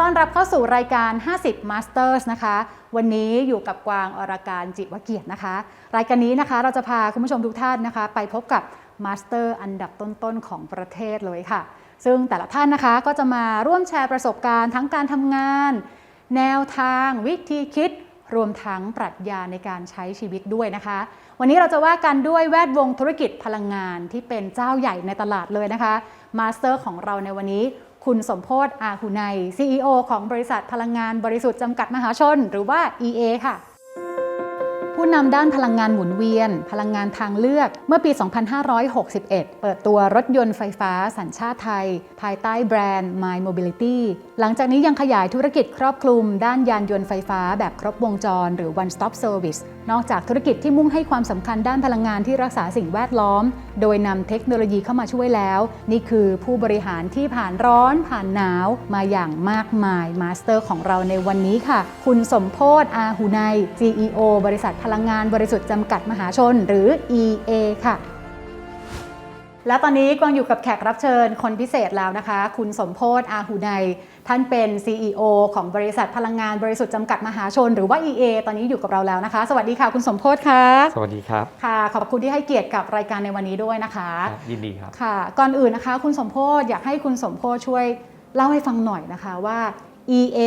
ต้อนรับเข้าสู่รายการ 50 Masters นะคะ วันนี้อยู่กับกวางอรการจิวเกียรตินะคะ รายการนี้นะคะเราจะพาคุณผู้ชมทุกท่านนะคะ ไปพบกับมาสเตอร์อันดับต้นๆของประเทศเลยค่ะ ซึ่งแต่ละท่านนะคะก็จะมาร่วมแชร์ประสบการณ์ทั้งการทำงาน แนวทางวิธีคิด รวมทั้งปรัชญาในการใช้ชีวิตด้วยนะคะ วันนี้เราจะว่ากันด้วยแวดวงธุรกิจพลังงานที่เป็นเจ้าใหญ่ในตลาดเลยนะคะมาสเตอร์ของเราในวันนี้ คุณสมโพศ์อาหุไน CEO ของบริษัทพลังงานบริสุทธิ์จำกัดมหาชน หรือว่า EA ค่ะ ผู้นำด้านพลังงานหมุนเวียน พลังงานทางเลือก เมื่อปี 2561 เปิดตัวรถยนต์ไฟฟ้าสัญชาติไทย ภายใต้แบรนด์ My Mobility หลังจากนี้ยังขยายธุรกิจครอบคลุม ด้านยานยนต์ไฟฟ้าแบบครบวงจร หรือ One Stop Service นอกจากธุรกิจที่มุ่งให้ความสำคัญด้านพลังงานที่รักษาสิ่งแวดล้อม โดยนำเทคโนโลยีเข้ามาช่วยแล้ว นี่คือผู้บริหารที่ผ่านร้อนผ่านหนาวมาอย่างมากมายมาสเตอร์ของเราในวันนี้ค่ะ คุณสมโพศ์อาหุไน CEO บริษัทพลังงานบริสุทธิ์จำกัดมหาชนหรือ EA ค่ะ และตอนนี้กวางอยู่กับแขกรับเชิญคนพิเศษแล้วนะคะ คุณสมโพศอาหูไนท่านเป็น CEO ของบริษัทพลังงานบริสุทธิ์จำกัดมหาชน หรือว่า EA ตอนนี้อยู่กับเราแล้วนะคะ สวัสดีค่ะ คุณสมโพศค่ะ สวัสดีครับ ค่ะ ขอบคุณที่ให้เกียรติกับรายการในวันนี้ด้วยนะคะครับยินดีครับ ค่ะ ก่อนอื่นนะคะ คุณสมโพศอยากให้คุณสมโพศช่วยเล่าให้ฟังหน่อยนะคะว่า EA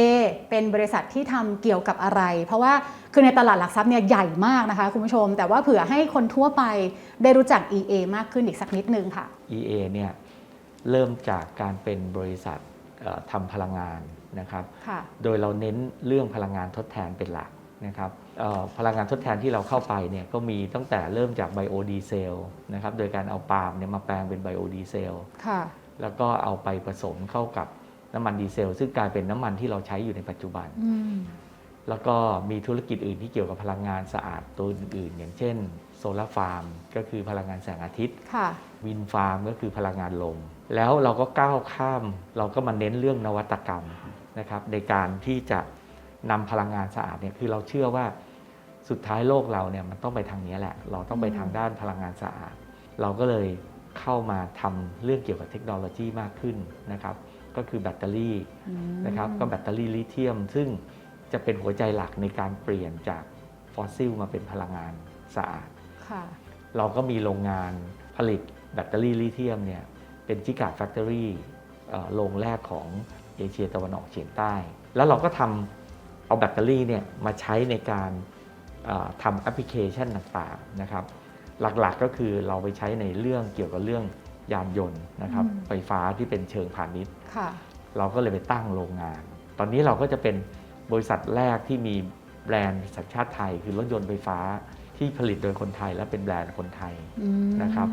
เป็นบริษัทที่ทำเกี่ยวกับอะไร เพราะว่าคือในตลาดหลักทรัพย์เนี่ยใหญ่มากนะคะคุณผู้ชม แต่ว่าเผื่อให้คนทั่วไปได้รู้จัก EA มากขึ้นอีกสักนิดนึงค่ะ EA เนี่ยเริ่มจากการเป็นบริษัทเอ่อทำพลังงานนะครับค่ะโดยเราเน้นเรื่องพลังงานทดแทนเป็นหลักนะครับเอ่อพลังงานทดแทนที่เราเข้าไปเนี่ยก็มีตั้งแต่เริ่มจากไบโอดีเซลนะครับ โดยการเอาปาล์มเนี่ยมาแปลงเป็นไบโอดีเซลค่ะแล้วก็เอาไปผสมเข้ากับ น้ำมันดีเซล ซึ่งกลายเป็นน้ำมันที่เราใช้อยู่ในปัจจุบันอืมแล้วก็มีธุรกิจอื่นที่เกี่ยวกับพลังงานสะอาดตัวอื่นๆ อย่างเช่นโซลาร์ฟาร์มก็คือพลังงานแสงอาทิตย์ค่ะวินฟาร์มก็คือพลังงานลม แล้วเราก็ก้าวข้าม เราก็มาเน้นเรื่องนวัตกรรมนะครับในการที่จะนำพลังงานสะอาดเนี่ยคือเราเชื่อว่าสุดท้ายโลกเราเนี่ยมันต้องไปทางนี้แหละ เราต้องไปทางด้านพลังงานสะอาด เราก็เลยเข้ามาทำเรื่องเกี่ยวกับเทคโนโลยีมากขึ้นนะครับ ก็คือแบตเตอรี่อืมนะครับก็แบตเตอรี่ลิเธียม ซึ่งจะเป็นหัวใจหลักในการเปลี่ยนจากฟอสซิลมาเป็นพลังงานสะอาดค่ะเราก็มีโรงงานผลิตแบตเตอรี่ลิเธียมเนี่ยเป็นจิกาแฟคทอรี่โรงแรกของเอเชียตะวันออกเฉียงใต้ แล้วเราก็ทำเอาแบตเตอรี่เนี่ยมาใช้ในการเอ่อทำแอปพลิเคชันต่างๆนะครับ หลักๆก็คือเราไปใช้ในเรื่องเกี่ยวกับเรื่อง ยานยนต์นะครับอืม ไฟฟ้าที่เป็นเชิงพาณิชย์ ค่ะ เราก็เลยไปตั้งโรงงาน ตอนนี้เราก็จะเป็นบริษัทแรกที่มีแบรนด์สัญชาติไทย คือรถยนต์ไฟฟ้าที่ผลิตโดยคนไทยและเป็นแบรนด์คนไทย อืมนะครับ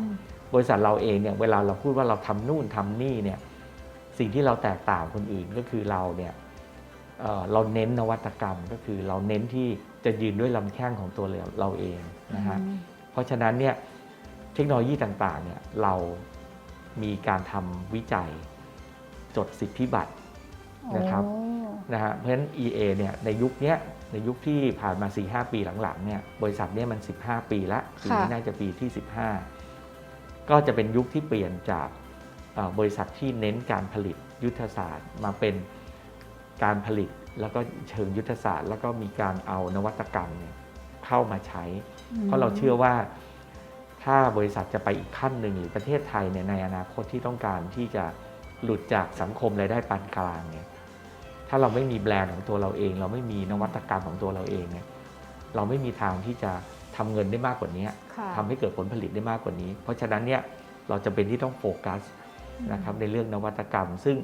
บริษัทเราเองเนี่ยเวลาเราพูดว่าเราทำนู่นทำนี่เนี่ยสิ่งที่เราแตกต่างคนอื่นก็คือเราเนี่ยเอ่อเราเน้นนวัตกรรมก็คือเราเน้นที่จะยืนด้วยลำแข้งของตัวเราเราเองนะฮะ อืม เพราะฉะนั้นเนี่ยเทคโนโลยีต่างๆเนี่ยเรา มีการทำวิจัยจดสิทธิบัตรนะครับโอ้นะฮะเพราะฉะนั้น EA เนี่ยในยุคเนี้ยในยุคที่ผ่านมา 4-5 ปีหลังๆเนี่ยบริษัทเนี้มัน 15 ปีละปีนี้น่าจะปีที่ 15 ก็จะเป็นยุคที่เปลี่ยนจากเอ่อบริษัทที่เน้นการผลิตยุทธศาสตร์ มาเป็นการผลิตแล้วก็เชิงยุทธศาสตร์ แล้วก็มีการเอานวัตกรรมเนี่ยเข้ามาใช้ เพราะเราเชื่อว่า ถ้าบริษัทจะไปอีกขั้นหนึ่งหรือประเทศไทยเนี่ยในอนาคตที่ต้องการที่จะหลุดจากสังคมรายได้ปานกลางเนี่ยถ้าเราไม่มีแบรนด์ของตัวเราเอง เราไม่มีนวัตกรรมของตัวเราเองเนี่ยเราไม่มีทางที่จะทำเงินได้มากกว่านี้ค่ะทำให้เกิดผลผลิตได้มากกว่านี้ เพราะฉะนั้นเนี่ยเราจะเป็นที่ต้องโฟกัสนะครับในเรื่องนวัตกรรม ซึ่ง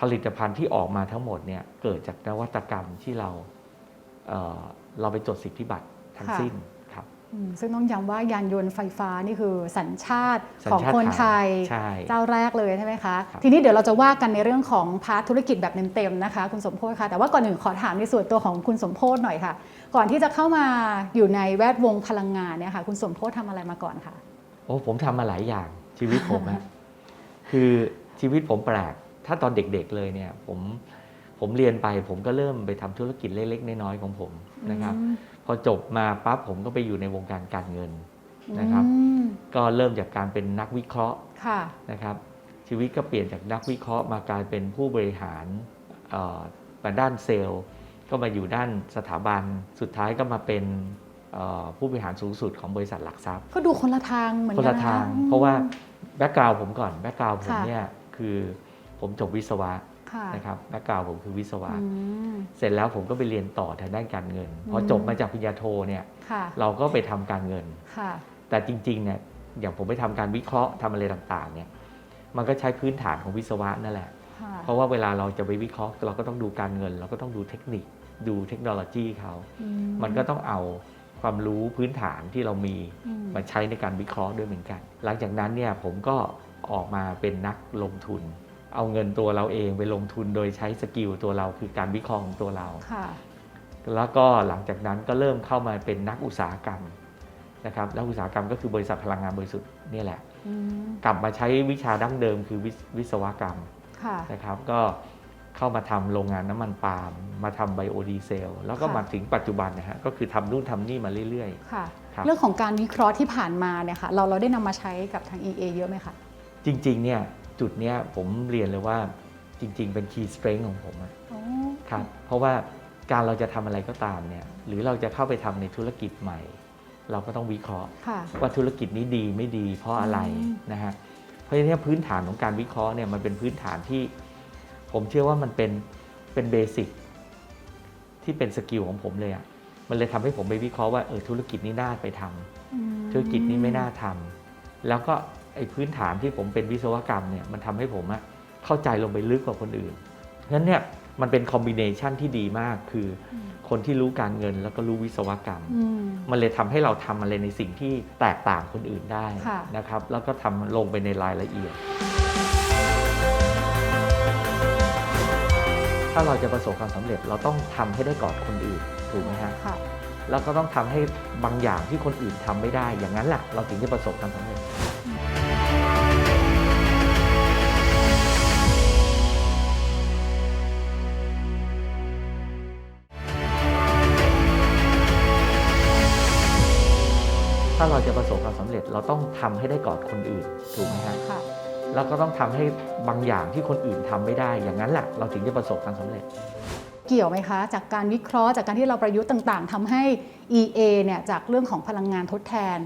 ผลิตภัณฑ์ที่ออกมาทั้งหมดเนี่ยเกิดจากนวัตกรรมที่เราเอ่อเราไปจดสิทธิบัตรทั้งค่ะสิ้นครับอืม ซึ่งต้องย้ำว่ายานยนต์ไฟฟ้านี่คือสัญชาติสัญของชาติคนไทยใช่เจ้าแรกเลยใช่ไหมคะครับทีนี้เดี๋ยวเราจะว่ากันในเรื่องของพาร์ทธุรกิจแบบเต็มๆนะคะ คุณสมโพศค่ะแต่ว่าก่อนอื่นขอถามในส่วนตัวของคุณสมโพศหน่อยค่ะ ก่อนที่จะเข้ามาอยู่ในแวดวงพลังงานเนี่ยค่ะคุณสมโพศทำอะไรมาก่อนคะโอ้ผมทำมาหลายอย่างชีวิตผมอะคือชีวิตผมแปลกถ้าตอนเด็กๆเลยเนี่ยผมผมเรียนไปผมก็เริ่มไปทำธุรกิจเล็กๆน้อยๆของผมนะครับ อืมพอจบมาปั๊บผมก็ไปอยู่ในวงการการเงินนะครับอืมก็เริ่มจากการเป็นนักวิเคราะห์ค่ะนะครับ ชีวิตก็เปลี่ยนจากนักวิเคราะห์มากลายเป็นผู้บริหารเอ่อมาด้านเซลล์ ก็มาอยู่ด้านสถาบันสุดท้ายก็มาเป็นเอ่อผู้บริหารสูงสุดของบริษัทหลักทรัพย์ ก็ดูคนละทางเหมือนคนกัละนนทางอืมเพราะว่าแบ็กกราวผมก่อนแบ็กกราวผมค่ะเนี่ยคือผมจบวิศวะค่ะ นะครับแบ็กกราวผมคือวิศวะอืมเสร็จแล้วผมก็ไปเรียนต่อทางด้านการเงิน พออมจบมาจากปริญญาโทเนี่ยค่ะเราก็ไปทำการเงินค่ะแต่จริงๆเนี่ยอย่างผมไปทำการวิเคราะห์ทำอะไรต่างๆเนี่ยมันก็ใช้พื้นฐานของวิศวะนั่นแหละค่ะเพราะว่าเวลาเราจะไปวิเคราะห์เราก็ต้องดูการเงิน เราก็ต้องดูเทคนิคดูเทคโนโลยีเขาอืมันก็ต้องเอาความรู้พื้นฐานที่เรามีอืมมาใช้ในการวิเคราะห์ด้วยเหมือนกัน หลังจากนั้นเนี่ยผมก็ออกมาเป็นนักลงทุน เอาเงินตัวเราเองไปลงทุนโดยใช้สกิลตัวเราคือการวิเคราะห์ของตัวเราค่ะแล้วก็หลังจากนั้นก็เริ่มเข้ามาเป็นนักอุตสาหกรรมนะครับนักอุตสาหกรรมก็คือบริษัทพลังงานบริสุทธิ์เนี่ยแหละอืมกลับมาใช้วิชาดั้งเดิมคือวิศวิศวกรรมค่ะนะครับ ก็เข้ามาทำโรงงานน้ำมันปาล์มมาทำไบโอดีเซลแล้วก็ค่ะมาถึงปัจจุบันนะฮะก็คือทำนู่นทำนี่มาเรื่อยค่ะครับเรื่องของการวิเคราะห์ที่ผ่านมาเนี่ยค่ะเราเราได้นำมาใช้กับทาง EA เยอะไหมคะๆจริงๆเนี่ย จุดเนี้ยผมเรียนเลยว่าจริง ๆ เป็น key strength ของผมอะอ๋อครับเพราะว่าการเราจะทำอะไรก็ตามเนี่ยหรือเราจะเข้าไปทำในธุรกิจใหม่ เราก็ต้องวิเคราะห์ ค่ะ ว่าธุรกิจนี้ดีไม่ดีเพราะอะไรอืม นะฮะเพราะฉะนั้นพื้นฐานของการวิเคราะห์เนี่ยมันเป็นพื้นฐานที่ ผมเชื่อว่ามันเป็นเป็นเบสิกที่เป็นสกิลของผมเลยอะ่ะมันเลยทำให้ผมไปวิเคราะห์ว่าเออธุรกิจนี้น่าไปทำอืมธุรกิจนี้ไม่น่าทำแล้วก็ ไอ้พื้นฐานที่ผมเป็นวิศวกรรมเนี่ยมันทำให้ผมอะเข้าใจลงไปลึกกว่าคนอื่นงั้นเนี่ยมันเป็นคอมบิเนชันที่ดีมากคืออืมคนที่รู้การเงินแล้วก็รู้วิศวกรรมอืมมันเลยทำให้เราทำอะไรในสิ่งที่แตกต่างคนอื่นได้ค่ะนะครับ แล้วก็ทำลงไปในรายละเอียด ถ้าเราจะประสบความสำเร็จเราต้องทำให้ได้ก่อนคนอื่นถูกไหมฮะค่ะแล้วก็ต้องทำให้บางอย่างที่คนอื่นทำไม่ได้ อย่างนั้นแหละเราถึงจะประสบความสำเร็จ ถ้าเราจะประสบความสำเร็จเราต้องทำให้ได้ก่อนคนอื่นถูกไหมฮะค่ะแล้วก็ต้องทำให้บางอย่างที่คนอื่นทำไม่ได้ อย่างนั้นแหละเราถึงจะประสบความสำเร็จ เกี่ยวไหมคะ จากการวิเคราะห์จากการที่เราประยุทธ์ต่าง ๆทำให้ EA เนี่ยจากเรื่องของพลังงานทดแทน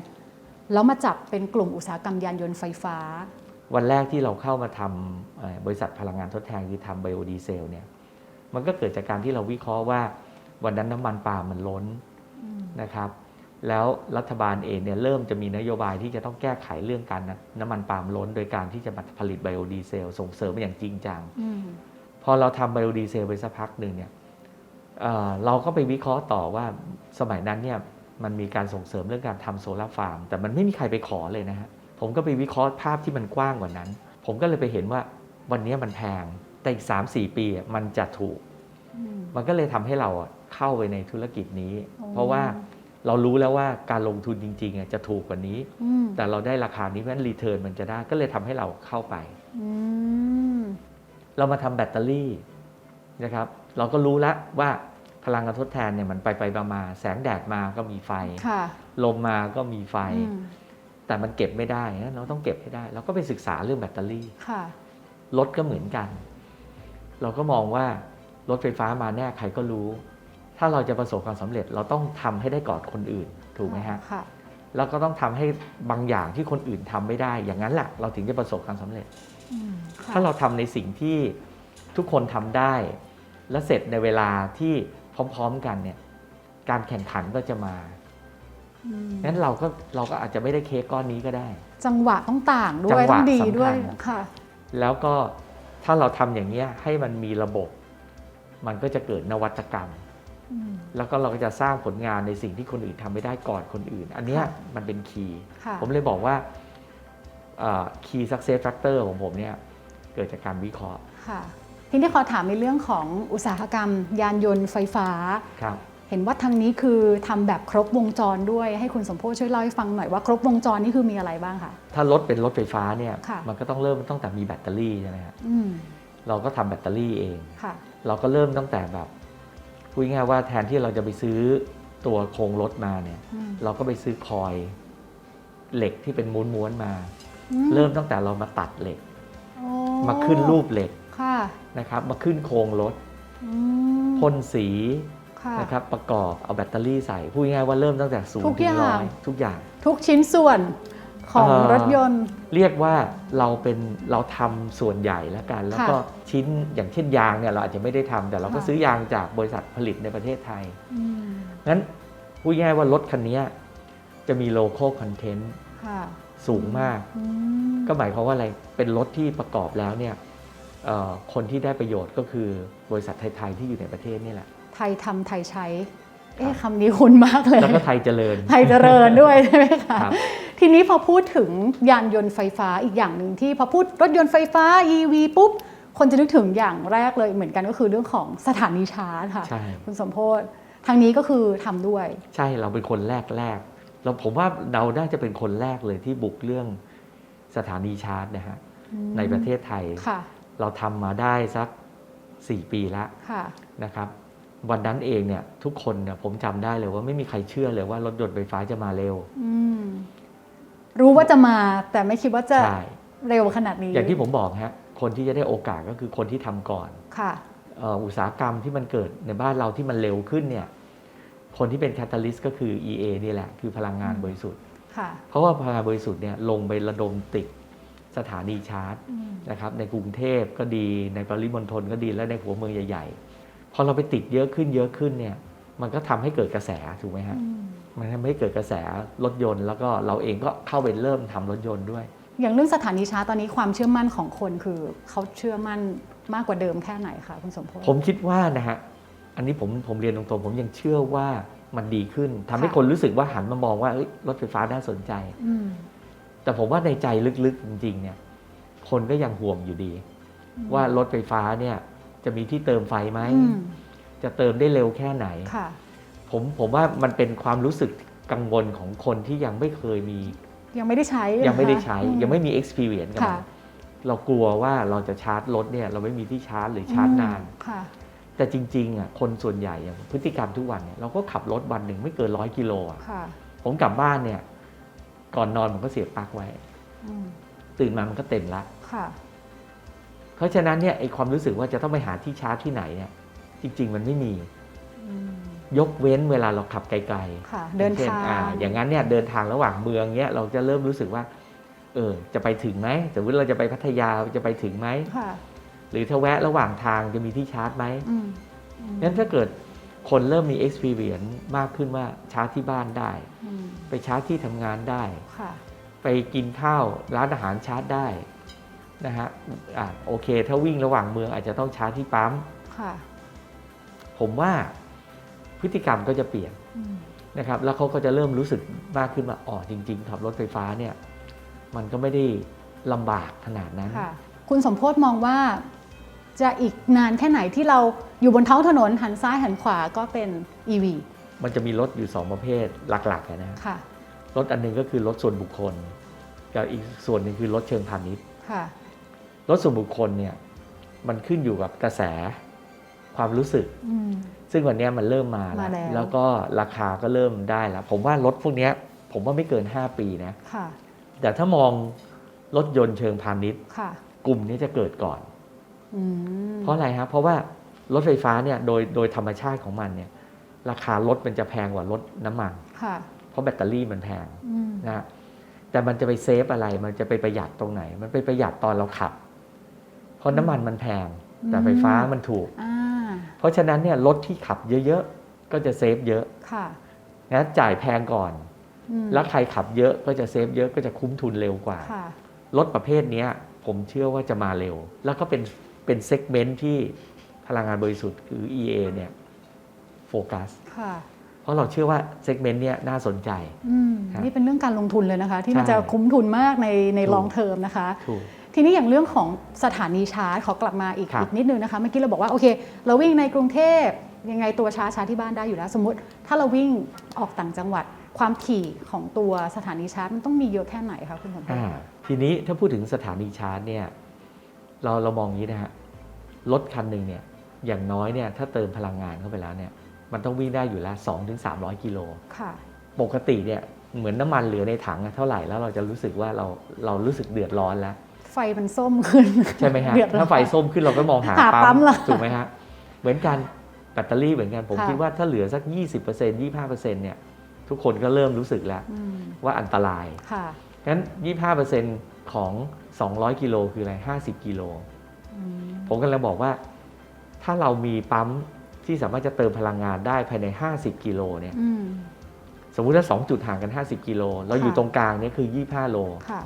แล้วมาจับเป็นกลุ่มอุตสาหกรรมยานยนต์ไฟฟ้า วันแรกที่เราเข้ามาทำเอ่อบริษัทพลังงานทดแทนคือทำไบโอดีเซลเนี่ยมันก็เกิดจากการที่เราวิเคราะห์ว่าวันนั้นน้ำมันปาล์มมันล้นนะครับ แล้วรัฐบาลเองเนี่ยเริ่มจะมีนโยบายที่จะต้องแก้ไขเรื่องการน้ำมันปาล์มล้น โดยการที่จะมาผลิตไบโอดีเซลส่งเสริมอย่างจริงจังอืมพอเราทำไบโอดีเซลไปสักพักหนึ่งเนี่ยเอ่อเราก็ไปวิเคราะห์ต่อว่าสมัยนั้นเนี่ยมันมีการส่งเสริมเรื่องการทำโซลาร์ฟาร์ม แต่มันไม่มีใครไปขอเลยนะฮะผมก็ไปวิเคราะห์ภาพที่มันกว้างกว่านั้น ผมก็เลยไปเห็นว่าวันนี้มันแพงแต่อีก 3-4 ปีอะมันจะถูกอืมมันก็เลยทำให้เราอะเข้าไปในธุรกิจนี้อ๋อเพราะว่า เรารู้แล้วว่าการลงทุนจริงๆอะจะถูกกว่านี้อืมแต่เราได้ราคานี้เพราะฉะนั้นรีเทิร์นมันจะได้ก็เลยทำให้เราเข้าไปอืมเรามาทำแบตเตอรี่นะครับ เราก็รู้แล้วว่าพลังงานทดแทนเนี่ยมันไปไปมามาแสงแดดมาก็มีไฟค่ะลมมาก็มีไฟอืมแต่มันเก็บไม่ได้นะเราต้องเก็บให้ได้ เราก็ไปศึกษาเรื่องแบตเตอรี่ค่ะรถก็เหมือนกัน เราก็มองว่ารถไฟฟ้ามาแน่ใครก็รู้ ถ้าเราจะประสบความสำเร็จเราต้องทำให้ได้ก่อนคนอื่นถูกไหมฮะค่ะแล้วก็ต้องทำให้บางอย่างที่คนอื่นทำไม่ได้ อย่างนั้นแหละเราถึงจะประสบความสำเร็จอืมค่ะถ้าเราทำในสิ่งที่ทุกคนทำได้ และเสร็จในเวลาที่พร้อมๆกันเนี่ยการแข่งขันก็จะมาอืมงั้นเราก็เราก็อาจจะไม่ได้เค้กก้อนนี้ก็ได้ จังหวะต้องต่างด้จัวยงหวะต้องดีสำคัญด้วยค่ะ แล้วก็ถ้าเราทำอย่างเนี้ยให้มันมีระบบ มันก็จะเกิดนวัตกรรมอืม แล้วก็เราก็จะสร้างผลงานในสิ่งที่คนอื่นทำไม่ได้ก่อนคนอื่น อันเนี้ยค่ะมันเป็นคีย์ค่ะผมเลยบอกว่าคีย์ success factor ของผมเนี่ยเกิดจากการวิเคราะห์ค่ะทีนี้ขอถามในเรื่องของอุตสาหกรรม ยานยนต์ไฟฟ้าครับเห็นว่าทางนี้คือทำแบบครบวงจรด้วยให้คุณสมโพชช่วยเล่าให้ฟังหน่อยว่าครบวงจรนี่คือมีอะไรบ้างคะถ้ารถเป็นรถไฟฟ้าเนี่ยค่ะมันก็ต้องเริ่มตั้งแต่มีแบตเตอรี่ใช่ไหมครับอืมเราก็ทำแบตเตอรี่เองค่ะเราก็เริ่มตั้งแต่แบบ พูดง่ายๆว่าแทนที่เราจะไปซื้อตัวโครงรถมาเนี่ย อืม เราก็ไปซื้อคอยล์เหล็กที่เป็นม้วนๆมา อืเริ่มตั้งแต่เรามาตัดเหล็ก โอ้มาขึ้นรูปเหล็กค่ะนะครับ มาขึ้นโครงรถอืมพ่นสีค่ะ นะครับประกอบเอาแบตเตอรี่ใส่พูดง่ายๆว่าเริ่มตั้งแต่ศูนทุย์กถึองย่าง ร้อยทุกอย่าง ทุกชิ้นส่วน ของเอ่อรถยนต์ เรียกว่าเราเป็นเราทำส่วนใหญ่แล้วกัน แล้วก็ค่ะชิ้นอย่างเช่นยางเนี่ยเราอาจจะไม่ได้ทำแต่เราก็ค่ะซื้อยางจากบริษัทผลิตในประเทศไทยอืมงั้นพูดง่ายๆว่ารถคันนี้จะมีโลโก้คอนเทนต์ค่ะสูงมากอืมก็หมายความว่าอะไรเป็นรถที่ประกอบแล้วเนี่ยเอ่อคนที่ได้ประโยชน์ก็คือบริษัทไทยๆที่อยู่ในประเทศนี่แหละ ไทยทำไทยใช้เอ๊ะคำนี้คุ้นมากเลย แล้วก็ไทยเจริญ ไทยเจริญด้วยใช่ไหมคะครับ ทีนี้พอพูดถึงยานยนต์ไฟฟ้าอีกอย่างหนึ่งที่พอพูดรถยนต์ไฟฟ้า EV ปุ๊บ คนจะนึกถึงอย่างแรกเลยเหมือนกันก็คือเรื่องของสถานีชาร์จค่ะ ใช่ คุณสมโพศทางนี้ก็คือทำด้วย ใช่เราเป็นคนแรกแรกๆเราผมว่าเราน่าจะเป็นคนแรกเลยที่บุกเรื่องสถานีชาร์จนะฮะอืมในประเทศไทย ค่ะ เราทำมาได้สัก 4 ปีแล้วค่ะ นะครับ วันนั้นเองเนี่ยทุกคนเนี่ยผมจำได้เลยว่าไม่มีใครเชื่อเลยว่ารถยนต์ไฟฟ้าจะมาเร็ว อืม รู้ว่าจะมาแต่ไม่คิดว่าจะใช่เร็วขนาดนี้อย่างที่ผมบอกฮะคนที่จะได้โอกาสก็คือคนที่ทำก่อน ค่ะ เอ่ออุตสาหกรรมที่มันเกิดในบ้านเราที่มันเร็วขึ้นเนี่ยคนที่เป็นแคตตาลิสต์ก็คือ EA นี่แหละ คือพลังงานอืมบริสุทธิ์ ค่ะเพราะว่าพลังงานบริสุทธิ์เนี่ยลงไประดมติดสถานีชาร์จอืมนะครับในกรุงเทพก็ดีในปริมณฑลก็ดีและในหัวเมืองใหญ่ ๆ พอเราไปติดเยอะขึ้นเยอะขึ้นเนี่ยมันก็ทำให้เกิดกระแสถูกไหมฮะ อืม มันทำให้เกิดกระแสรถยนต์ แล้วก็เราเองก็เข้าไปเริ่มทำรถยนต์ด้วย อย่างเรื่องสถานีชาร์จตอนนี้ความเชื่อมั่นของคนคือเขาเชื่อมั่นมากกว่าเดิมแค่ไหนคะคุณสมพงษ์ผมคิดว่านะฮะอันนี้ผมผมเรียนตรงๆผมยังเชื่อว่ามันดีขึ้นทำให้ค่ะคนรู้สึกว่าหันมามองว่าเอ้ยรถไฟฟ้าน่าสนใจอืมแต่ผมว่าในใจลึกๆจริง ๆ เนี่ย คนก็ยังห่วงอยู่ดี ว่ารถไฟฟ้าเนี่ย จะมีที่เติมไฟไหมอืมจะเติมได้เร็วแค่ไหนค่ะ ผมผมว่ามันเป็นความรู้สึกกังวลของคนที่ยังไม่เคยมี ยังไม่ได้ใช้ยังไม่ได้นะคะใช้อืยังไม่มี experience กับค่ะมันเรากลัวว่าเราจะชาร์จรถเนี่ยเราไม่มีที่ชาร์จหรือชาร์จนานอืมค่ะ แต่จริงๆอะคนส่วนใหญ่อย่างพฤติกรรมทุกวันเนี่ยเราก็ขับรถวันหนึ่งไม่เกินร้อยกิโลอะค่ะผมกลับบ้านเนี่ยก่อนนอนผมก็เสียบปลั๊กไว้ อืมตื่นมามันก็เต็มละ ค่ะ เพราะฉะนั้นเนี่ยไอความรู้สึกว่าจะต้องไปหาที่ชาร์จที่ไหนเนี่ยจริง ๆ มันไม่มีอืม ยกเว้นเวลาเราขับไกลๆค่ะเดินช่ทางอ่อย่างนั้นเนี่ยเดินทางระหว่างเมืองเนี่ยเราจะเริ่มรู้สึกว่า เออ จะไปถึงไหมสมมติเราจะไปพัทยาจะไปถึงไหมค่ะหรือถ้าแวะระหว่างทางจะมีที่ชาร์จไหมอืมอืมงั้นถ้าเกิดคนเริ่มมี experience มากขึ้นว่าชาร์จที่บ้านได้อืมไปชาร์จที่ทำงานได้ค่ะไปกินข้าวร้านอาหารชาร์จได้นะฮะอะโอเค ถ้าวิ่งระหว่างเมืองอาจจะต้องชาร์จที่ปั๊มค่ะผมว่า พฤติกรรมก็จะเปลี่ยนอืมนะครับแล้วเขาก็จะเริ่มรู้สึกมากขึ้นว่าอ๋อจริง ๆ ขับรถไฟฟ้าเนี่ยมันก็ไม่ได้ลำบากขนาดนั้นค่ะคุณสมโพศมองว่าจะอีกนานแค่ไหนที่เราอยู่บนท้องถนนหันซ้ายหันขวาก็เป็น EV มันจะมีรถอยู่สองประเภทหลักๆอะนะฮะค่ะรถอันหนึงก็คือรถส่วนบุคคล กับอีกส่วนหนึ่งคือรถเชิงพาณิชย์ค่ะรถส่วนบุคคลเนี่ยมันขึ้นอยู่กับกระแสความรู้สึกอืม ซึ่งวันเนี้ยมันเริ่มมาแล้วมาแล้ว แล้วก็ราคาก็เริ่มได้แล้ว ผมว่ารถพวกเนี้ยผมว่าไม่เกิน 5 ปีนะค่ะแต่ถ้ามองรถยนต์เชิงพาณิชย์ค่ะกลุ่มนี้จะเกิดก่อนอืมเพราะอะไรครับเพราะว่ารถไฟฟ้าเนี่ยโดยโดยธรรมชาติของมันเนี่ย ราคารถมันจะแพงกว่ารถน้ำมันค่ะเพราะแบตเตอรี่มันแพงอืมนะฮะแต่มันจะไปเซฟอะไร มันจะไปประหยัดตรงไหน มันไปประหยัดตอนเราขับ เพราะน้ำมันมันแพง แต่ไฟฟ้ามันถูกอ่า เพราะฉะนั้นเนี่ยรถที่ขับเยอะๆ ก็จะเซฟเยอะค่ะนะจ่ายแพงก่อนอืมแล้วใครขับเยอะก็จะเซฟเยอะก็จะคุ้มทุนเร็วกว่าค่ะรถประเภทเนี้ยผมเชื่อว่าจะมาเร็ว แล้วก็เป็นเป็นเซกเมนต์ที่พลังงานบริสุทธิ์คือ EA เนี่ยโฟกัสค่ะเพราะเราเชื่อว่าเซกเมนต์เนี้ยน่าสนใจอืมครับนี่เป็นเรื่องการลงทุนเลยนะคะ ที่มันใช่จะคุ้มทุนมากในในถูกลองเทอมนะคะถูก ทีนี้อย่างเรื่องของสถานีชาร์จขอกลับมาอีกครับ อีกนิดนึงนะคะเมื่อกี้เราบอกว่าโอเค เราวิ่งในกรุงเทพยังไงตัวชาร์จชาร์จที่บ้านได้อยู่แล้ว สมมติ ถ้าเราวิ่งออกต่างจังหวัดความถี่ของตัวสถานีชาร์จมันต้องมีเยอะแค่ไหนคะคุณสมพงอ่าษ์ทีนี้ถ้าพูดถึงสถานีชาร์จเนี่ยเราเรามองอย่างนี้นะฮะรถคันหนึ่งเนี่ยอย่างน้อยเนี่ยถ้าเติมพลังงานเข้าไปแล้วเนี่ยมันต้องวิ่งได้อยู่แล้ว 2-300ถึง300กิโล ค่ะ ปกติเนี่ยเหมือนน้ำมันเหลือในถังอะเท่าไหร่แล้วเราจะรู้สึกว่าเราเรารู้สึกเดือดร้อนแล้ว ไฟมันส้มขึ้นใช่ไหมฮะ เดือดร้อนถ้าไฟส้มขึ้นเราก็มองหาหาปั๊มเหรอถูกไหมฮะ เหมือนกันแบตเตอรี่เหมือนกันผมค่ะ คิดว่าถ้าเหลือสัก 20% 25%เนี่ยทุกคนก็เริ่มรู้สึกแล้วอืมว่าอันตรายค่ะงั้น 25%ของ 200 กิโลคืออะไร 50 กิโล อืมผมกำลังบอกว่า ถ้าเรามีปั๊มที่สามารถจะเติมพลังงานได้ภายใน 50 กิโลเนี่ยอืม สมมุติถ้า2จุดห่างกัน 50 กิโลเราอยู่ค่ะ ตรงกลางเนี่ยคือ 25 โล ค่ะ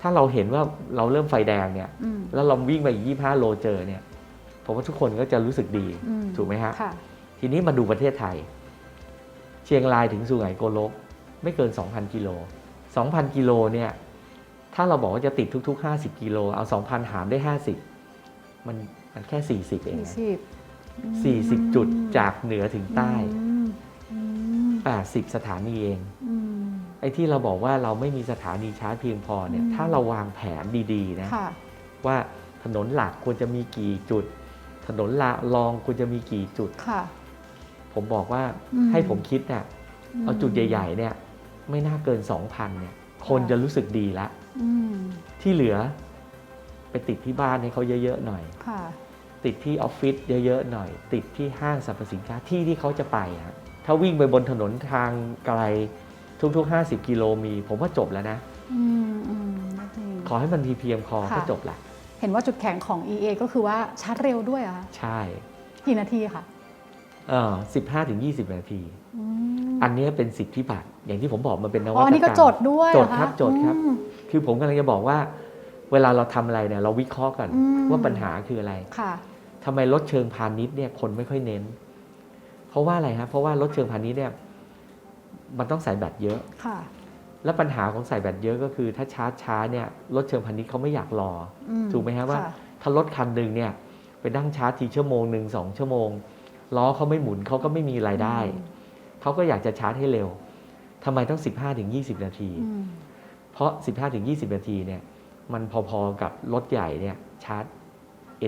ถ้าเราเห็นว่าเราเริ่มไฟแดงเนี่ย อืม แล้วเราวิ่งไปอีก25โลเจอเนี่ยผมว่าทุกคนก็จะรู้สึกดีอืถูกไหมฮะ ค่ะ ทีนี้มาดูประเทศไทย เชียงรายถึงสุไหงโกลก ไม่เกิน 2,000 กิโล 2,000 กิโลเนี่ย ถ้าเราบอกว่าจะติดทุก ๆ 50 กิโล เอา 2,000 หารได้ 50 มันมันแค่ 40 เองสี่นะสิบ40 จุดจากเหนือถึงใต้ อืมอืม80 สถานีเองอืม ไอ้ที่เราบอกว่าเราไม่มีสถานีชาร์จเพียงพอเนี่ยอืมถ้าเราวางแผนดีๆนะค่ะว่าถนนหลักควรจะมีกี่จุด ถนนละรองควรจะมีกี่จุดค่ะผมบอกว่าอืมให้ผมคิดน่ะเอาจุดใหญ่ ๆ เนี่ย ไม่น่าเกิน2,000เนี่ย คนจะรู้สึกดีละอืมที่เหลือ ไปติดที่บ้านให้เขาเยอะๆหน่อยค่ะติดที่ออฟฟิศเยอะๆหน่อย ติดที่ห้างสรรพสินค้าที่ที่เขาจะไปฮะถ้าวิ่งไปบนถนนทางไกล ทุก ๆ 50 กิโลมี ผมว่าจบแล้วนะ อืมอืมนั่นเองขอให้มันพีเพียงพอค่ะ ก็จบละเห็นว่าจุดแข็งของ EA ก็คือว่าชาร์จเร็วด้วยเหรอะคะใช่กี่นาทีคะเออ15ถึง20นาที อืมอันนี้เป็นสิทธิบัตรอย่างที่ผมบอกมันเป็นนอ๋วัตอกรรมนี่ก็จดด้วยจเหดอะครับจดครับ อืม คือผมกำลังจะบอกว่า เวลาเราทำอะไรเนี่ยเราวิเคราะห์กันอืม ว่าปัญหาคืออะไรค่ะ ทำไมรถเชิงพาณิชย์เนี่ยคนไม่ค่อยเน้น เพราะว่าอะไรฮะเพราะว่ารถเชิงพาณิชย์เนี่ย มันต้องใส่แบตเยอะค่ะและปัญหาของใส่แบตเยอะก็คือ ถ้าชาร์จช้าเนี่ยรถเชิงพาณิชย์เขาไม่อยากรออืถูกไหมฮะว่าค่ถ้ารถคันหนึ่งเนี่ยไปนั่งชาร์จทีชั่วโมงหนึ่งสองชั่วโมงล้อเขาไม่หมุนเขาก็ไม่มีรายได้อืมเขาก็อยากจะชาร์จให้เร็วทำไมต้อง 15-20 นาทีอืมเพราะ 15-20 นาทีเนี่ยมันพอๆกับรถใหญ่เนี่ยชาร์จ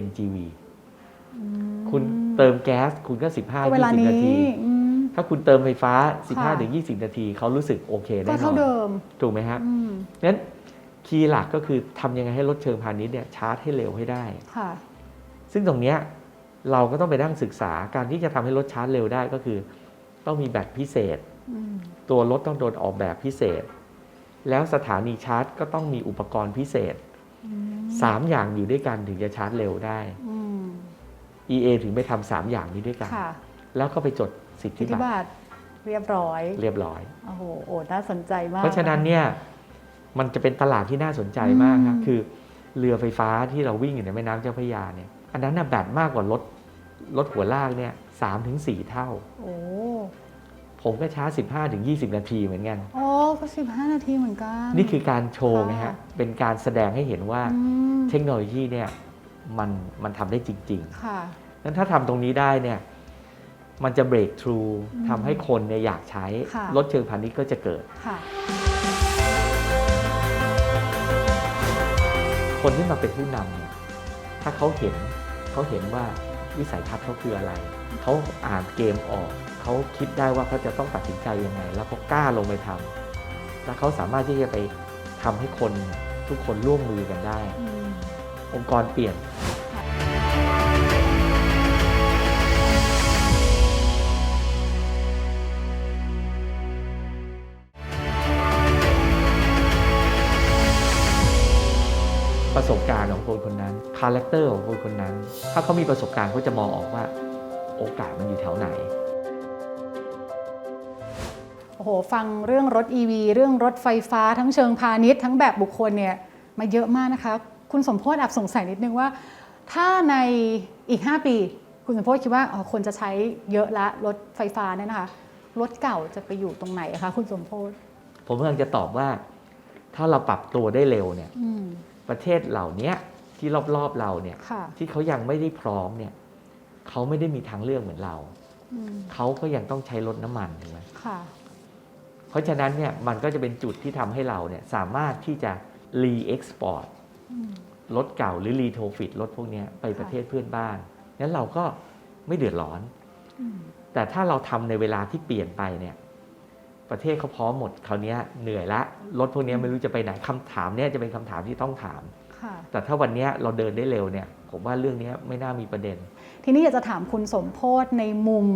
NGV อืมคุณเติมแก๊สคุณก็ก็เวลา15-20นี้นาทีอืม ถ้าคุณเติมไฟฟ้าค่ะ15-20 นาที เขารู้สึกโอเคก็แน่นอเท่านเดิม ถูกไหมฮะอืมนั้นคีย์หลักก็คือทำยังไงให้รถเชิงพาณิชย์เนี่ยชาร์จให้เร็วให้ได้ค่ะซึ่งตรงเนี้ยเราก็ต้องไปนั่งศึกษาการที่จะทำให้รถชาร์จเร็วได้ก็คือ ต้องมีแบตพิเศษอืมตัวรถต้องโดนออกแบบพิเศษ แล้วสถานีชาร์จก็ต้องมีอุปกรณ์พิเศษอืม3อย่างอยู่ด้วยกันถึงจะชาร์จเร็วได้อืม EA ถึงไปทำสามอย่างนี้ด้วยกันค่ะแล้วก็ไปจด สิทสิธิทธิบัตรบัตรเรียบร้อย เรียบร้อยโอ้โหโอ้น่าสนใจมาก เพราะฉะนั้นเนี่ยมันจะเป็นตลาดที่น่าสนใจมากครับอืมคือเรือไฟฟ้าที่เราวิ่งอยู่ในแม่น้ำเจ้าพระยาเนี่ยอันนั้นน่ะแบตมากกว่ารถรถหัวลากเนี่ยสามถึงสี่เท่าโอ้ผมก็ชาร์จ15 ถึง 20 นาทีเหมือนกัน โอ้ ก็สิบห้านาทีเหมือนกัน นี่คือการโชว์ไงค่ะฮะ เป็นการแสดงให้เห็นว่าอืมเทคโนโลยีเนี่ยมันมันทำได้จริงค่ะๆนั้นถ้าทำตรงนี้ได้เนี่ย มันจะ break through อืมทำให้คนเนี่ยอยากใช้ ค่ะ รถเชิงพาณิชย์ก็จะเกิด ค่ะ คนที่มาเป็นผู้นำเนี่ยถ้าเขาเห็นเขาเห็นว่าวิสัยทัศน์เขาคืออะไร เขาอ่านเกมออก เขาคิดได้ว่าเขาจะต้องตัดสินใจยังไง แล้วเขากล้าลงไปทำแล้วเขาสามารถที่จะไปทำให้คนทุกคนร่วมมือกันได้ อืมองค์กรเปลี่ยน ประสบการณ์ของคนคนนั้นคาแรคเตอร์ของคนคนนั้น ถ้าเขามีประสบการณ์เขาจะมองออกว่า โอกาสมันอยู่แถวไหนโอ้โหฟังเรื่องรถ EV เรื่องรถไฟฟ้าทั้งเชิงพาณิชย์ทั้งแบบบุคคลเนี่ยมาเยอะมากนะคะ คุณสมโพศแอบสงสัยนิดนึงว่า ถ้าในอีก 5 ปี คุณสมโพศคิดว่าอ๋อคนจะใช้เยอะละรถไฟฟ้าเนี่ยนะคะ รถเก่าจะไปอยู่ตรงไหนอะคะคุณสมโพศผมกำลังจะตอบว่า ถ้าเราปรับตัวได้เร็วเนี่ยอืม ประเทศเหล่านี้ที่รอบๆเราเนี่ยค่ะที่เขายังไม่ได้พร้อมเนี่ยเขาไม่ได้มีทางเลือกเหมือนเราอืมเขาก็ยังต้องใช้รถน้ำมันถูกไหมค่ะเพราะฉะนั้นเนี่ยมันก็จะเป็นจุดที่ทำให้เราเนี่ยสามารถที่จะรีเอ็กซ์พอร์ตอืมรถเก่าหรือรีโทฟิตรถพวกเนี้ยไปค่ะประเทศเพื่อนบ้านงั้นเราก็ไม่เดือดร้อนอืมแต่ถ้าเราทำในเวลาที่เปลี่ยนไปเนี่ย ประเทศเขาพร้อมหมดคราวเนี้ยเหนื่อยละ รถพวกเนี้ยไม่รู้จะไปไหนคำถามเนี่ยจะเป็นคำถามที่ต้องถามค่ะแต่ถ้าวันเนี้ยเราเดินได้เร็วเนี่ย ผมว่าเรื่องเนี้ยไม่น่ามีประเด็น ทีนี้อยากจะถามคุณสมโพศในมุม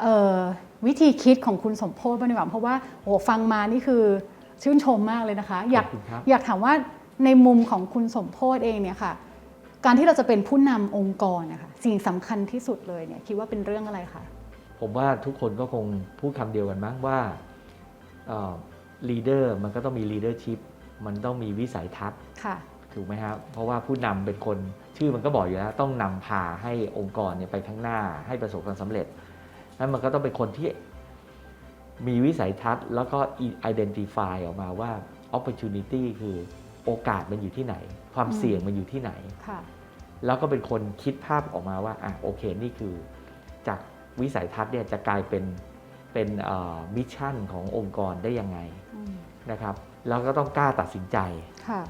เอ่อวิธีคิดของคุณสมโพศบ้างดีกว่าเพราะว่าโอ้ฟังมานี่คือชื่นชมมากเลยนะคะ อยากขอบคุณครับอยากถามว่าในมุมของคุณสมโพศเองเนี่ยค่ะ การที่เราจะเป็นผู้นำองค์กรนะคะสิ่งสำคัญที่สุดเลยเนี่ยคิดว่าเป็นเรื่องอะไรคะผมว่าทุกคนก็คงพูดคำเดียวกันมั้งว่า ลีดเดอร์มันก็ต้องมีลีดเดอร์ชิพมันต้องมีวิสัยทัศน์ค่ะ ถูกไหมครับเพราะว่าผู้นำเป็นคนชื่อมันก็บอกอยู่แล้วต้องนำพาให้องค์กรเนี่ยไปข้างหน้าให้ประสบความสำเร็จนั้นมันก็ต้องเป็นคนที่มีวิสัยทัศน์ แล้วก็ identify ออกมาว่า opportunity คือโอกาสมันอยู่ที่ไหน ความอืมเสี่ยงมันอยู่ที่ไหนค่ะแล้วก็เป็นคนคิดภาพออกมาว่าอะโอเคนี่คือ จากวิสัยทัศน์เนี่ยจะกลายเป็นเป็นมิชชั่นขององค์กรได้ยังไงอืม นะครับแล้วก็ต้องกล้าตัดสินใจค่ะ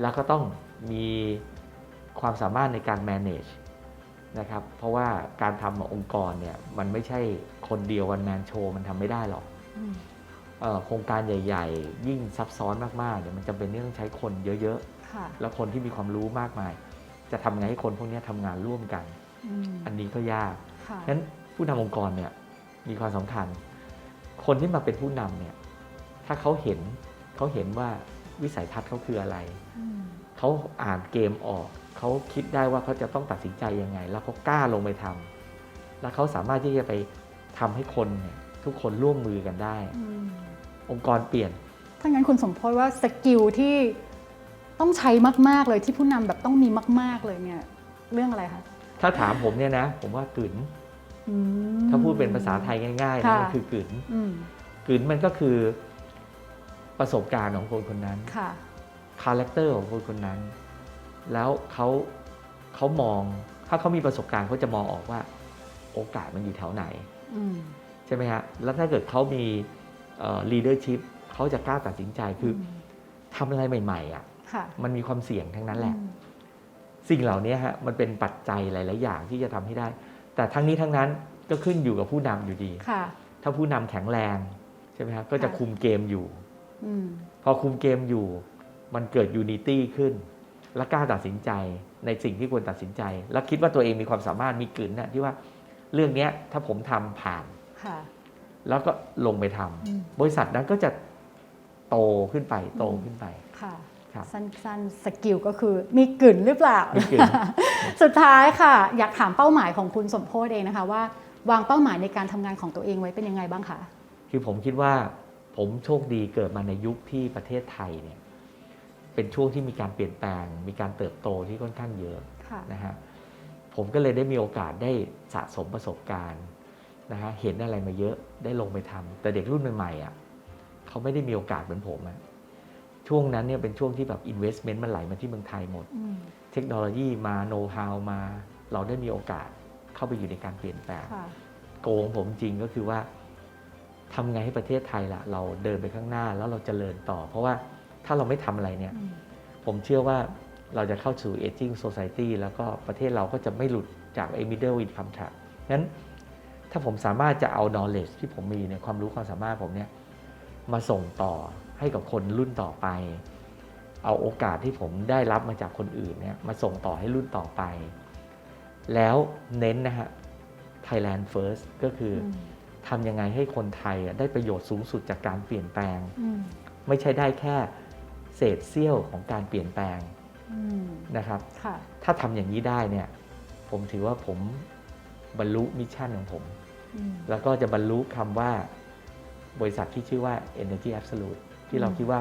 แล้วก็ต้องมีความสามารถในการ manage นะครับเพราะว่าการทำองค์กรเนี่ยมันไม่ใช่คนเดียววันแมนโชว์มันทำไม่ได้หรอกอืมเออโครงการใหญ่ ๆ ยิ่งซับซ้อนมากๆเนี่ยมันจำเป็นที่ต้องใช้คนเยอะค่ะๆแล้วคนที่มีความรู้มากมาย จะทำไงให้คนพวกเนี้ยทำงานร่วมกันอืมอันนี้ก็ยากค่ะฉะนั้นผู้นำองค์กรเนี่ยมีความสำคัญ คนที่มาเป็นผู้นำเนี่ย ถ้าเขาเห็นเขาเห็นว่าวิสัยทัศน์เขาคืออะไรอืมเขาอ่านเกมออก เขาคิดได้ว่าเขาจะต้องตัดสินใจยังไง แล้วเขากล้าลงไปทำแล้วเขาสามารถที่จะไปทำให้คนเนี่ยทุกคนร่วมมือกันได้อืมองค์กรเปลี่ยน ถ้างั้นคุณสมโพศว่าสกิลที่ต้องใช้มาก ๆ เลยที่ผู้นำแบบต้องมีมาก ๆ เลยเนี่ยเรื่องอะไรคะถ้าถามผมเนี่ยนะ ผมว่ากลืนอืมถ้าพูดเป็นภาษาไทยง่ายๆนะค่ะมันคือกลืนอืมกลืนมันก็คือ ประสบการณ์ของคนคนนั้นค่ะคาแรคเตอร์ของคนคนนั้น แล้วเขาเขามองถ้าเขามีประสบการณ์เขาจะมองออกว่า โอกาสมันอยู่แถวไหนอืมใช่ไหมฮะแล้วถ้าเกิดเขามีลีดเดอร์ชิพเขาจะกล้าตัดสินใจคืออทำอะไรใหม่ๆอะค่ะมันมีความเสี่ยงทั้งนั้นแหละอืมสิ่งเหล่านี้ฮะมันเป็นปัจจัยหลาย ๆ อย่างที่จะทำให้ได้ แต่ทั้งนี้ทั้งนั้นก็ขึ้นอยู่กับผู้นำอยู่ดีค่ะถ้าผู้นำแข็งแรงใช่ไหมฮะก็จะค่ะคุมเกมอยู่อืม พอคุมเกมอยู่ มันเกิดยูนิตี้ขึ้น และกล้าตัดสินใจในสิ่งที่ควรตัดสินใจ แล้วคิดว่าตัวเองมีความสามารถมีกลืนนะที่ว่าเรื่องเนี้ยถ้าผมทำผ่านค่ะแล้วก็ลงไปทำอืมบริษัทนั้นก็จะโตขึ้นไปโตขึ้นไปค่ะครับสั้นๆสกิลก็คือมีกลิ่นหรือเปล่ามีกลิ่นสุดท้ายค่ะ อยากถามเป้าหมายของคุณสมโพศเองนะคะว่า วางเป้าหมายในการทำงานของตัวเองไว้เป็นยังไงบ้างคะคือผมคิดว่า ผมโชคดีเกิดมาในยุคที่ประเทศไทยเนี่ยเป็นช่วงที่มีการเปลี่ยนแปลง มีการเติบโตที่ค่อนข้างเยอะค่ะนะฮะผมก็เลยได้มีโอกาสได้สะสมประสบการณ์นะฮะเห็นอะไรมาเยอะได้ลงไปทำแต่เด็กรุ่นใหม่ๆอะเขาไม่ได้มีโอกาสเหมือนผมอะช่วงนั้นเนี่ยเป็นช่วงที่แบบ investment มันไหลมาที่เมืองไทยหมดอืมเทคโนโลยีมาโน้ตฮาวมา เราได้มีโอกาสเข้าไปอยู่ในการเปลี่ยนแปลงค่ะโกงผมจริงก็คือว่า ทำไงให้ประเทศไทยล่ะ เราเดินไปข้างหน้าแล้วเราจเจริญต่อ เพราะว่าถ้าเราไม่ทำอะไรเนี่ยอืมผมเชื่อว่าเราจะเข้าสู่ aging society แล้วก็ประเทศเราก็จะไม่หลุดจากไอ้ middle income trap งั้นถ้าผมสามารถจะเอา knowledge ที่ผมมีเนี่ยความรู้ความสามารถผมเนี่ยมาส่งต่อให้กับคนรุ่นต่อไป เอาโอกาสที่ผมได้รับมาจากคนอื่นเนี่ยมาส่งต่อให้รุ่นต่อไป แล้วเน้นนะฮะ Thailand first ก็คือออืม ทำยังไงให้คนไทยอะได้ประโยชน์สูงสุดจากการเปลี่ยนแปลงอืมไม่ใช่ได้แค่เศษเสี้ยวของการเปลี่ยนแปลงอืมนะครับค่ะถ้าทำอย่างนี้ได้เนี่ย ผมถือว่าผมบรรลุมิชชั่นของผมอืมแล้วก็จะบรรลุคำว่าบริษัทที่ชื่อว่า Energy Absolute ที่เราอืมคิดว่า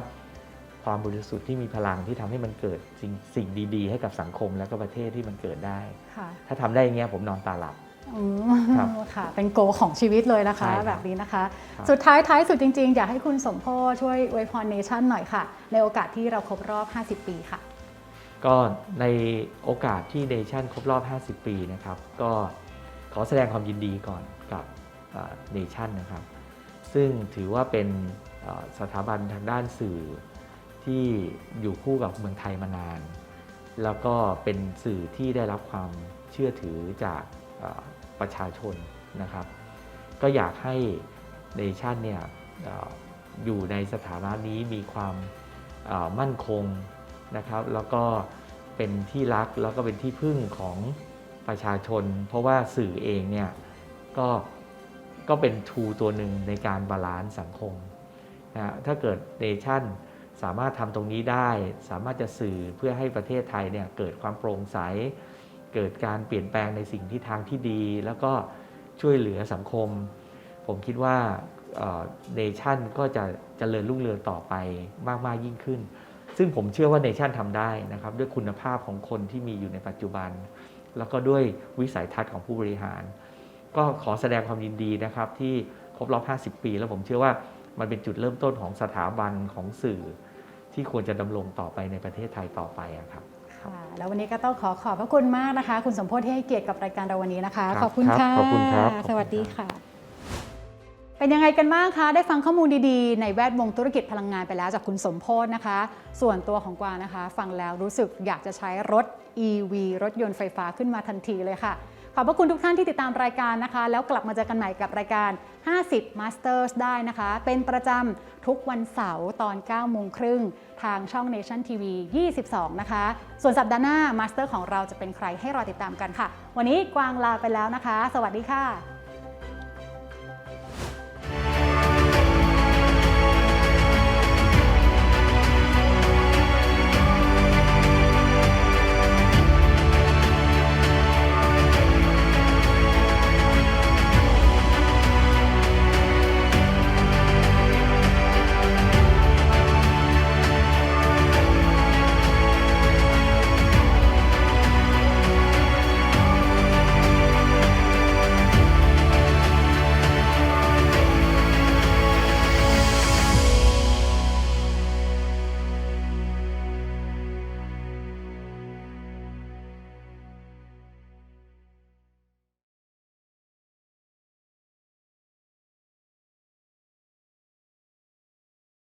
ความบริสุทธิ์ที่มีพลังที่ทำให้มันเกิดสิ่งสิ่งดี ๆ ให้กับสังคมและก็ประเทศที่มันเกิดได้ค่ะถ้าทำได้อย่างเงี้ยผมนอนตาหลับ อืมครับค่ะ เป็นโกของชีวิตเลยนะคะ ใช่ครับแบบนี้นะคะ ครับ สุดท้ายท้ายสุดจริงๆ อยากให้คุณสมโพชช่วยอวยพรเนชั่นหน่อยค่ะ ในโอกาสที่เราครบรอบ 50 ปีค่ะ ก็ในโอกาสที่เนชั่นครบรอบ 50 ปีนะครับ ก็ขอแสดงความยินดีก่อนกับเนชั่นนะครับ ซึ่งถือว่าเป็นเอ่อสถาบันทางด้านสื่อที่อยู่คู่กับเมืองไทยมานาน แล้วก็เป็นสื่อที่ได้รับความเชื่อถือจากเอ่อ ประชาชนนะครับ ก็อยากให้เนชั่นเนี่ยอยู่ในสถานะนี้มีความมั่นคงนะครับ แล้วก็เป็นที่รักแล้วก็เป็นที่พึ่งของประชาชน เพราะว่าสื่อเองเนี่ยก็ก็เป็นทูตัวหนึ่งในการบาลานซ์สังคมนะถ้าเกิดเนชั่นสามารถทำตรงนี้ได้ สามารถจะสื่อเพื่อให้ประเทศไทยเนี่ยเกิดความโปร่งใส เกิดการเปลี่ยนแปลงในสิ่งที่ทางที่ดี แล้วก็ช่วยเหลือสังคม ผมคิดว่าเนชั่นก็จะเจริญรุ่งเรืองต่อไปมากๆยิ่งขึ้น ซึ่งผมเชื่อว่าเนชั่นทำได้นะครับด้วยคุณภาพของคนที่มีอยู่ในปัจจุบัน แล้วก็ด้วยวิสัยทัศน์ของผู้บริหาร ก็ขอแสดงความยินดีนะครับที่ครบรอบ 50 ปี แล้วผมเชื่อว่ามันเป็นจุดเริ่มต้นของสถาบันของสื่อ ที่ควรจะดำรงต่อไปในประเทศไทยต่อไปครับ ค่ะแล้ววันนี้ก็ต้องขอขอบพระคุณมากนะคะ คุณสมโพธที่ให้เกียรติกับรายการเราวันนี้นะคะครับขอบคุณครับค่ะขอบคุณครับขอบคุณสวัสดีค่ะ เป็นยังไงกันบ้างคะ ได้ฟังข้อมูลดีๆ ในแวดวงธุรกิจพลังงานไปแล้วจากคุณสมโพธนะคะ ส่วนตัวของกวางนะคะ ฟังแล้วรู้สึกอยากจะใช้รถ EV รถยนต์ไฟฟ้าขึ้นมาทันทีเลยค่ะ ขอบพระคุณทุกท่านที่ติดตามรายการนะคะ แล้วกลับมาเจอกันใหม่กับรายการ 50 Masters ได้นะคะ เป็นประจำทุกวันเสาร์ตอน9โมงครึ่งทางช่อง Nation TV 22 นะคะ ส่วนสัปดาห์หน้ามาสเตอร์ของเราจะเป็นใครให้รอติดตามกันค่ะ วันนี้กวางลาไปแล้วนะคะ สวัสดีค่ะ